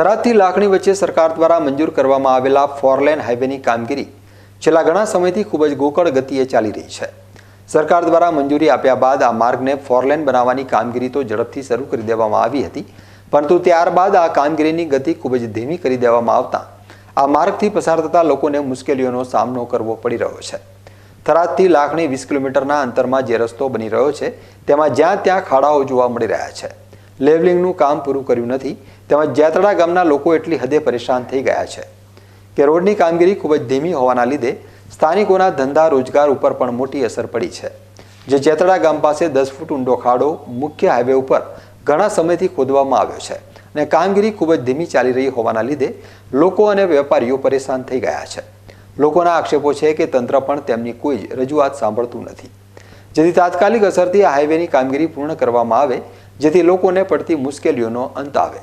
થરાદથી લાખણી વચ્ચે સરકાર દ્વારા મંજૂર કરવામાં આવેલા ફોરલેન હાઈવેની કામગીરી છેલ્લા ઘણા સમયથી ખૂબ જ ગોકળ ગતિએ ચાલી રહી છે. સરકાર દ્વારા મંજૂરી આપ્યા બાદ આ માર્ગને ફોરલેન બનાવવાની કામગીરી તો ઝડપથી શરૂ કરી દેવામાં આવી હતી, પરંતુ ત્યારબાદ આ કામગીરીની ગતિ ખૂબ જ ધીમી કરી દેવામાં આવતા આ માર્ગથી પસાર થતા લોકોને મુશ્કેલીઓનો સામનો કરવો પડી રહ્યો છે. થરાદથી લાખણી વીસ કિલોમીટરના અંતરમાં જે રસ્તો બની રહ્યો છે, તેમાં જ્યાં ત્યાં ખાડાઓ જોવા મળી રહ્યા છે. લેવલિંગનું કામ પૂરું કર્યું નથી. તેમજ જેતડા ગામના લોકો એટલી હદે પરેશાન થઈ ગયા છે. કે રોડની કામગીરી ખૂબ જ ધીમી હોવાના લીધે સ્થાનિકોના ધંધા રોજગાર ઉપર પણ મોટી અસર પડી છે. જે જેતડા ગામ પાસે દસ ફૂટ ઊંડો ખાડો મુખ્ય હાઈવે ઉપર ઘણા સમયથી ખોદવામાં આવ્યો છે અને કામગીરી ખૂબ જ ધીમી ચાલી રહી હોવાના લીધે લોકો અને વેપારીઓ પરેશાન થઈ ગયા છે. લોકોના આક્ષેપો છે કે તંત્ર પણ તેમની કોઈ જ રજૂઆત સાંભળતું નથી. જેથી તાત્કાલિક અસરથી આ હાઈવેની કામગીરી પૂર્ણ કરવામાં આવે જેથી લોકોને પડતી મુશ્કેલીઓનો અંત આવે.